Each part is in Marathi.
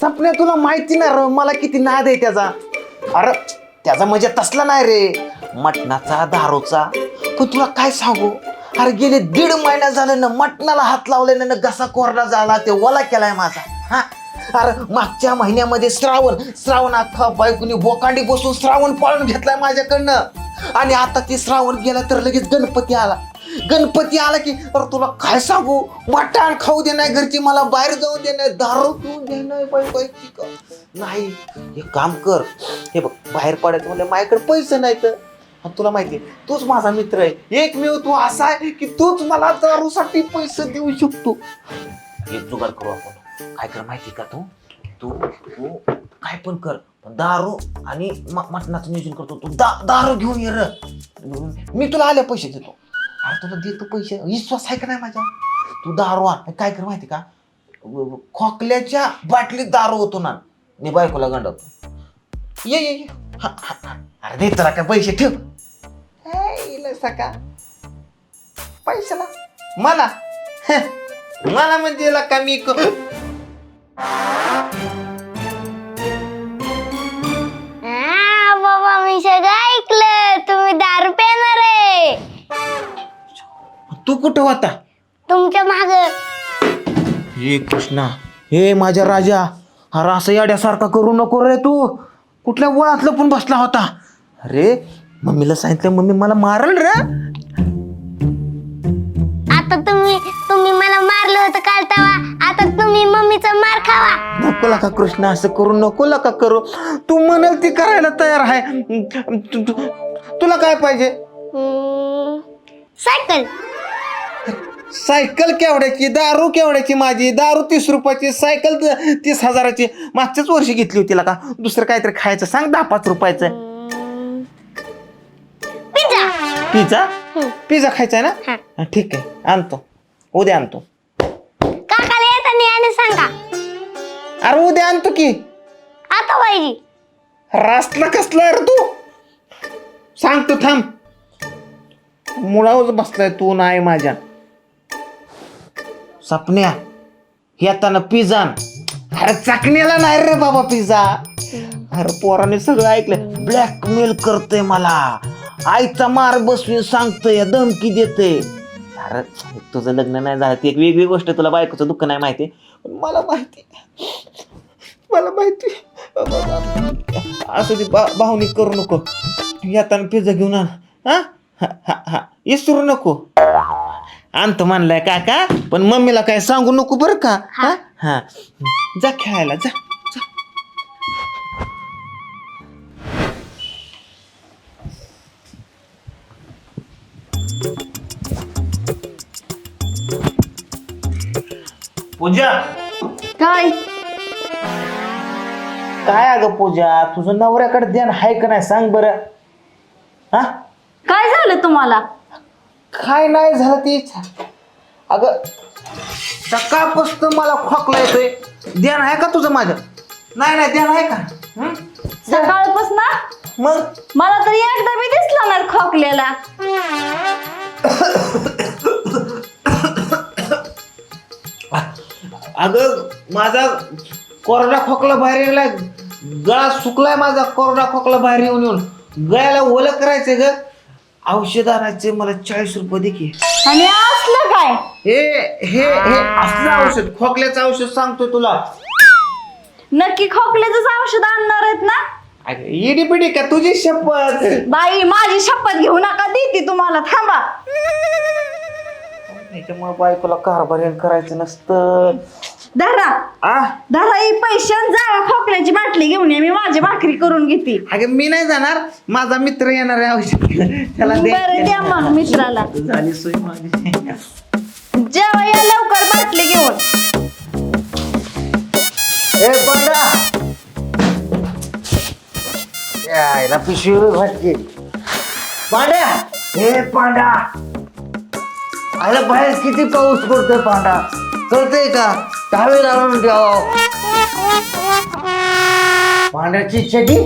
सपन्या तुला माहिती ना र मला किती नाद आहे त्याचा. अरे त्याचा म्हणजे तसला नाही रे. मटणाचा दारूचा. पण तुला काय सांगू? अरे गेले दीड महिना झालं ना मटणाला हात लावले ना घसा कोरडा झाला ते ओला केलाय माझा. हा? अरे मागच्या महिन्यामध्ये श्रावण श्रावण अख्खा बायकोनी बोकांडी बसून श्रावण पाळून घेतलाय माझ्याकडनं. आणि आता ते श्रावण गेला तर लगेच गणपती आला. गणपती आला की अरे तुला काय सांगू? मटण खाऊ दे नाही घरची मला बाहेर जाऊ दे नाही दारू पिऊ दे नाही बाई बाई का? नाही हे काम कर. हे बघ बाहेर पडायचं म्हणजे माझ्याकडे पैसे नाही तर आणि तुला माहिती तूच माझा मित्र आहे. एकमेव तू असा आहे की तूच मला दारूसाठी पैसे देऊ शकतो. एक जुगाड करू आपण. काय कर माहिती का तू? तू तू काय पण कर. दारू आणि मटणाचं नियोजन करतो. तू दा दारू घेऊन ये र. मी तुला आले पैसे देतो. अरे तुला देतो पैसे. विश्वास आहे का नाही माझ्या? तू दारू आण. काय कर माहिती का? खोकल्याच्या बाटलीत दारू होतो ना मी बायकोला गंडवतो ये ये ये. हा, हा, हा. अरे दे तुला काय पैसे ठेव. हे, इला सका. पैशाला. मला. मला म्हणजे याला कमी क- कुठं होता? तुमच्या माग. हे कृष्णा हे माझ्या राजा. अरे असं याड्यासारखा करू नको रे तू. कुठल्या वळात पण बसला होता? अरे मम्मीला सांगितलं मम्मी मला मारल रे. आता तुम्ही तुम्ही मला मारलं होतं काल तेव्हा. आता तुम्ही मम्मीचा मार खावा. नको का कृष्णा असं करू नको का करू. तू म्हणाल ती करायला तयार आहे. तु- तु- तुला काय पाहिजे? हम्म, सायकल. सायकल केवढ्याची दारू केवढ्याची माझी दारू तीस रुपयाची सायकल तीस हजाराची. मागच्याच वर्षी घेतली होती का दुसरं काहीतरी खायचं. सांग दहा पाच रुपयाचं. पिझ्झा. पिझ्झा. पिझ्झा खायचा आहे ना? हा. हा, ठीक आहे. आणतो. उद्या आणतो. काकाला येताना आणि सांगा. अरे उद्या आणतो की. आता पाहिजे. रास्ता कसला रे तू? सांगतो थांब. मुळावर बसलाय तू नाही माझ्या. सपन्या येताना पिझ्झा अरे चाकण्याला नाही रे बाबा पिझ्झा अरे पोराने सगळं ऐकलं ब्लॅकमेल करतोय मला. आईचा मार बसवी सांगतोय धमकी देते अरे तुझं लग्न नाही झालं ती एक वेगळी गोष्ट तुला बायकोचं दुःख नाही माहिती. पण मला माहिती मला माहिती असं ती बा भावनिक करू नको. येताना पिझ्झा घेऊन आण. हा? हा हा हा. नको. आणतो म्हणलाय काका पण मम्मीला काय सांगू नको बरं का? हा. हा? जा खेळायला जा जा. पूजा. काय? काय अगं पूजा तुझं नवऱ्याकडे ध्यान आहे का नाही सांग बरं. हा? काय झालं तुम्हाला? काय नाही झालं ते अगं सकाळपासून मला खोकला येतोय. ध्यान आहे का तुझं माझं? नाही नाही ध्यान आहे का? हं? सकाळपासून? मग? मला तर एकदा बी दिसला नाही खोकलेला अगं माझा कोरडा खोकला बाहेर यायला गळा सुकलाय माझा कोरडा खोकला बाहेर येऊन येऊन. गळ्याला ओलं करायचंय ग. औषध आणायचे मला चाळीस रुपये दे की. आणि असलं काय? हे हे हे असलं औषध खोकल्याचं औषध सांगतोय तुला. नक्की खोकल्याच औषध आणणार आहेत ना? अगं, इडी पिडी का तुझी शपथ? बाई माझी शपथ घेऊ नका देते तुम्हाला थांबा. त्याच्यामुळे बायकोला कारभार करायचं नसतं. धरा आ? धरा ही आणि जागा खोकल्याची बाटली घेऊन ये. मी माझी भाकरी करून घेते. अगं मी नाही जाणार. माझा मित्र येणार आहे औषध. त्याला दे. बरं द्या मग मित्राला. झाली सोय माझी. जेव्हा या लवकर बाटली घेऊन. ए पांडा यायला पिशवी भाटकी पांड्या. हे पांडा. आला बाहेर किती पाऊस पडतोय पांडा? कळतंय का? टावेल आणून ठेवा पांड्याची चटी?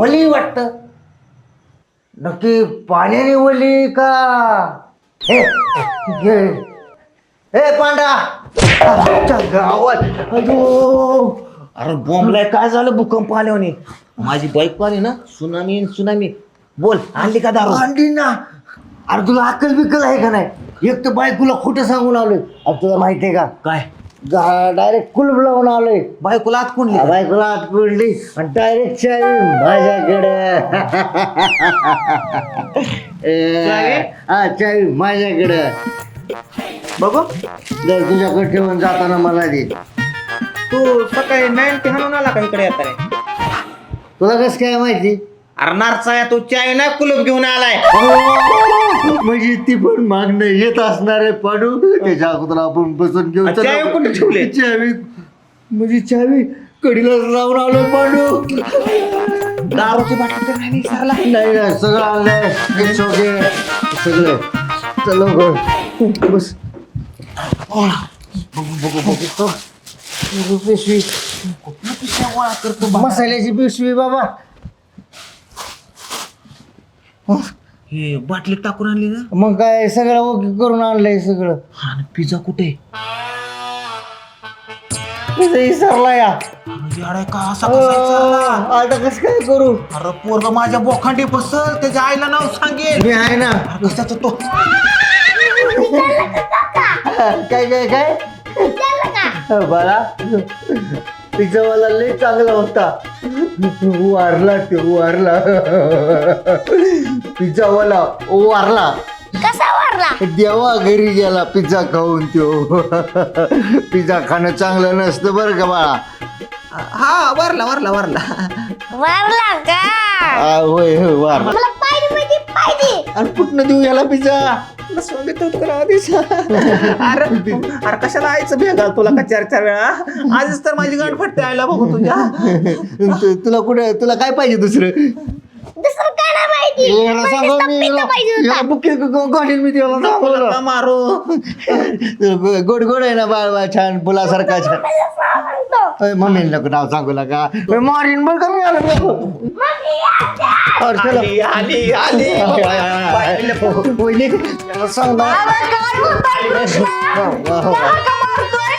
ओली वाटत. नक्की पाण्याने ओली का? हे पांडा आमच्या गावात अरे बॉम्बलाय काय झालं भूकंप आल्याने माझी बाईक आली ना सुनामी सुनामी. बोल आणली का दारू? अंडी ना. अरे तुला अक्कल बिक्कल आहे का नाही? एक तर बायकोला खोटं सांगून आलोय. अरे तुला माहितीये का? काय? डायरेक्ट कुलूप लावून आलोय. बायकोला आत कोणली? बायकोला आत पडली आणि डायरेक्ट चावी माझ्याकडे. हा चावी माझ्याकडे. बघू. जर तुझ्याकडे ठेवून जाताना मला दे. तू सकाळी नाईन्टी हाणून आला का इकडे येता रे तुला कसं काय माहिती? अरे नारचा तू चाय ना कुलूप घेऊन आलाय. म्हणजे ती पण मागणं येत असणार आहे पाडू त्याच्या अगोदर आपण बसून घेऊ अच्छा, चावी कुठे ठेवली? चावी म्हणजे चावी कडीला लावून आलो पाडू दारूची बाटली तर नाही विसरला नाही नाही सगळं आणलंय. It's okay. सगळं. चल लवकर. बस. पिशवी मसाल्याची पिशवी बाबा. हे बाटली टाकून आणली ना? मग काय सगळं ओके करून आणलंय सगळं. हा पिझ्झा कुठे? विसरला या. म्हणजे अरे का? असा कसा विसरला? आता कसं काय करू? अरे पोरग माझ्या बोखांडी बसल त्याच्या आईला नाव सांगेल. मी आहे ना. अरे कशाचं तो? काय काय काय? बाळा. पिझ्झावाला लय चांगला होता. वारला ते वारला. पिझ्झावाला वारला. कसा वारला? देवा घरी गेला पिझ्झा खाऊन त्यो पिझ्झा खाणं चांगलं नसतं बरं का बाळा. हा वरला वरला वरला. वारला का? आ, होय होय वारला. मला पाहिजे पाहिजे आणि कुठनं देऊ याला पिझ्झा? अरे अरे कशाला आईचं भेगा तुला का चार चार वेळा आजच तर माझी गाठ फटते आयला बघू तुझ्या. तु- तुला कुठे तुला काय पाहिजे दुसरं? दुसरं काय नाही माहिती याला मला सांगा नुसतं मी पिझ्झा पाहिजे होता याला बुके गाडीन मी त्याला तुला सांगू का मारू गोड गोड आहे ना बाळ बाळ छान फुलासारखा छान मला सांगतो. अय, मम्मीला नको नाव सांगू नका अय, मारीन बरं का मी आलो मम्मी, आत्या. अरे, चला. आली आली आली आय, आय, आय, आय. वहिनी, याला सांग ना. बाबा, काय बोलताय कृष्णा? वा, वा, वा. त्याला का मारतोय?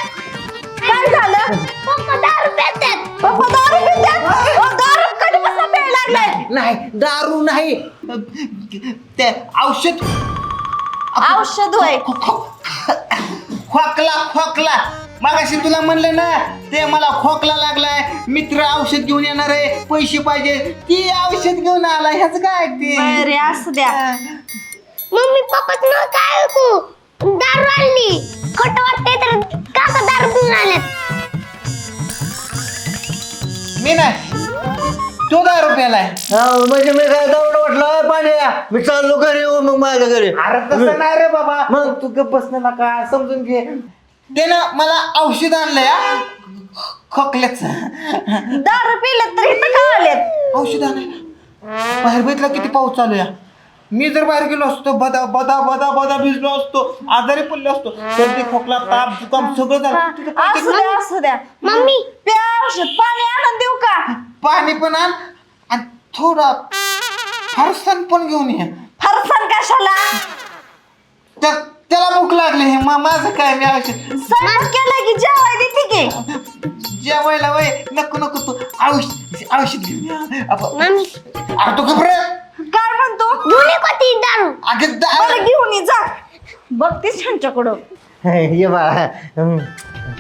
काय झालं नाही दारू नाही. ते औषध. औषध होय. खोकला खोकला. मागाशी तुला म्हणलं ना ते मला खोकला लागलाय. मित्र औषध घेऊन येणार आहे पैसे पाहिजे. ती औषध घेऊन आला ह्याच काय ते? बरे असू द्या. मम्मी पप्पाच नाव काय ऐकू दारू आणली. खोटं वाटतंय तर काका दारू पिऊन आल्यात? मी नाही. तो दारू हा, म्हणजे मी काय दौड वाटलं? पाणी मी चाललो घरी हो मग माझ्या घरी. अरे तसं नाही रे बाबा. मग? तू गप बसणार का समजून घे. ते ना मला औषध आणलंय हा. खोकल्याच. दारू पिलं तर इथं का आलेत. औषध आणायला. बाहेर बघितला किती पाऊस चालू या मी जर बाहेर गेलो असतो बदा बदा बदा बदा भिजलो असतो आजारी पडलो असतो सर्दी खोकला ताप जुकाम सगळं झालं. तुझं काय असू द्या असू द्या. मम्मी प्या औषध पाणी आणून देऊ का? पाणी पण आण आणि थोडा फरसाण पण घेऊन ये. फरसाण कशाला? त्या- त्याला भूक लागली हे मा- माझं काय मी औषध? स्वयंपाक केला की जेवाय देते की? जेवायला वय नको नको तू औषध औषध घेऊन ये. अप- मम्मी. अरे तू घबरे. घेऊन ये कोणती दारू? अगं दा- बरं घेऊन ये जा. बघतीस ह्यांच्याकडं ये बाळा हम्म.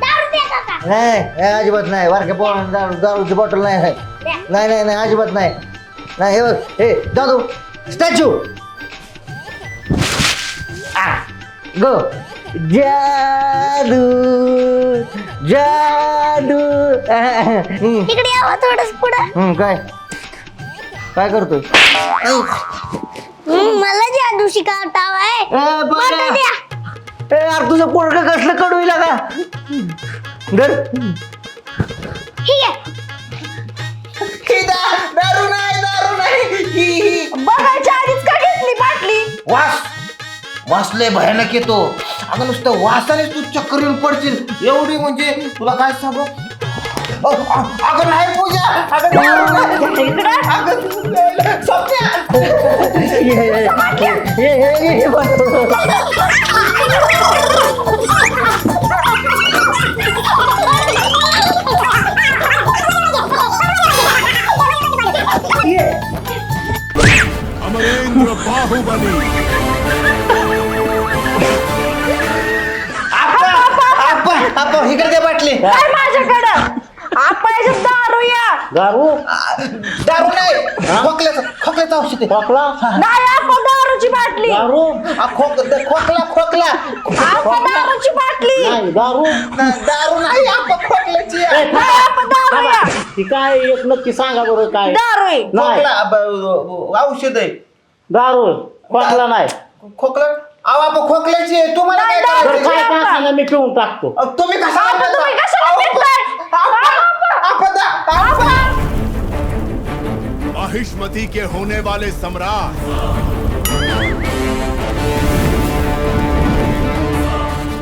दारू दे काका नाही अजिबात नाही. वारके पोळा दारू दारूची बॉटल नाही आहे. नाही नाही नाही अजिबात नाही. नाही हे बघ हे दादू स्टॅच्यू. गो. जादू जादू. हम्म, इकडे यावं थोडस पुढं. हम्म, काय? काय करतोय? हम्म, मला जादू शिकवता आहे ए, बरं. मला द्या. ए यार तुझं पोरग कसलं कडू का? धर. ठीक आहे. ही दा- दारू नाही दारू नाही. ही ही. बघायच्या आधीच का घेतली बाटली? वास. वास लय भयानक येतो. अगं नुसतं वासानेच तू चक्कर येऊन पडशील. एवढी म्हणजे तुला काय सांगू? अगं नाही पूजा अगं नाही. अगं सौम्या. इकडे ते बाटली. माझ्याकडं? आपण दारू या. दारू? दारू नाही. खोकल्याचं खोकल्याचं औषध आहे. खोकला? नाही आपण दारूची बाटली. दारू? आ, खोक द- खोकला खोकला. आपण दारूची बाटली. नाही दारू? ना, दारू नाही आपा खोकल्याची आहे. नाही आपण दारू या. ती काय एक नक्की सांगा बरं काय. दारू आहे. नाही. खोकला ब- औषध आहे. दारू? खोकला नाही. खोकला? अहो आपण खोकल्याची आहे. तुम्हाला काय नाही, तर करायचं? काय काय सांगा मी पिऊन टाकतो. अहो, तुम्ही आपण तुम्ही? कशाला अहो, पिताय? आपा- आपा दा- आपा. महिष्मती के होने वाले सम्राट।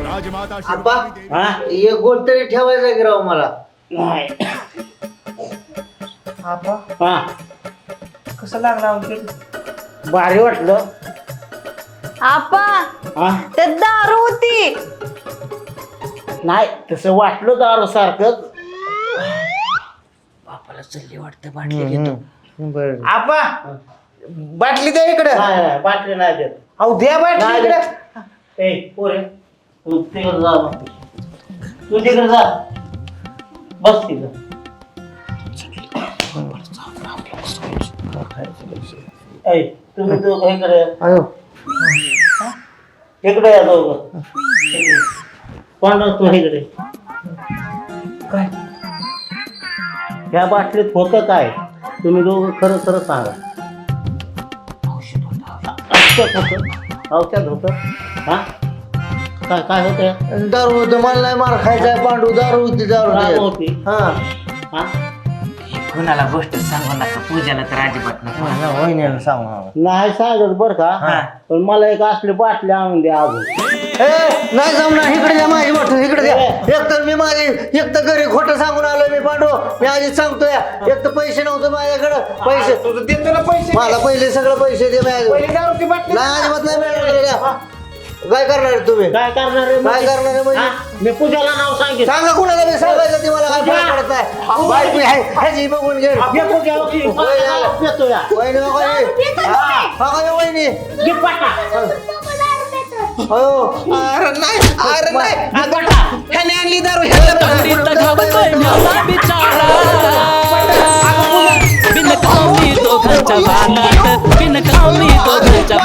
राजमाता देवी। हा? एक गोट तरी ठेवायचा की राव मला? नाही. आपा हा? कसं लागला औषध भारी वाटलं. आपा हा? ते दारू होती. नाही तसं वाटलं दारू सारखं. बापाला चल्ली वाटतं बाटली घेतो बर. आपा बाटली द्या इकडे. नाही नाही, बाटली नाही देत. अहो द्या बाटली नाही इकडे. ए पोरे तू तिकडे जा मग. तू तिकडे जा. बस तिकडं. ऐ तुम्ही दोघं इकडे. अयो. इकडे या दोघं. तू इकडे? काय? या बाटलीत होतं काय? तुम्ही दोघं खरं खरं सांगा. औषध होतं औषध. होतं? हा? काय काय होतं दारू होतं मला नाही मार खायचा पांडू दारू होती दारू. होती. हा. हा? कोणाला गोष्ट सांगू नका पूजाला तर अजिबात नका. वहिनीला सांग. नाही सांगत बर का पण मला एक असली बाटली आणून द्या अजून ए नाही जमणार इकडे द्या माझी बॉटल इकडे द्या. एक तर मी माझी एक तर घरी खोटं सांगून आलो मी पांडू. मी आधीच सांगतोय एक तर पैसे नव्हते माझ्याकडे. पैसे तुझं देतो ना पैसे. मला पहिले सगळं पैसे दे माझ्याकडे पहिली दारूची बाटली. नाही अजिबात नाही मिळणार द्या. काय करणार आहे तुम्ही? काय करणार आहे काय म्हणजे? करणार आहे म्हणजे? हा? मी पूजाला नाव सांगितलं सांगा कुणाला मी सांगायचं ती मला काय फरक पडत नाही. बाईक मी आहे ह्याची बघून घे. ये पूजाला की मला देतो या. वहिनी हे. हा, हे वहिनी. हो. अरे नाही अरे नाही. अगं, ह्याने आणली दारू ह्याला बिचारा. बिनकामी दोघांच्या बिनकामी दोघांच्या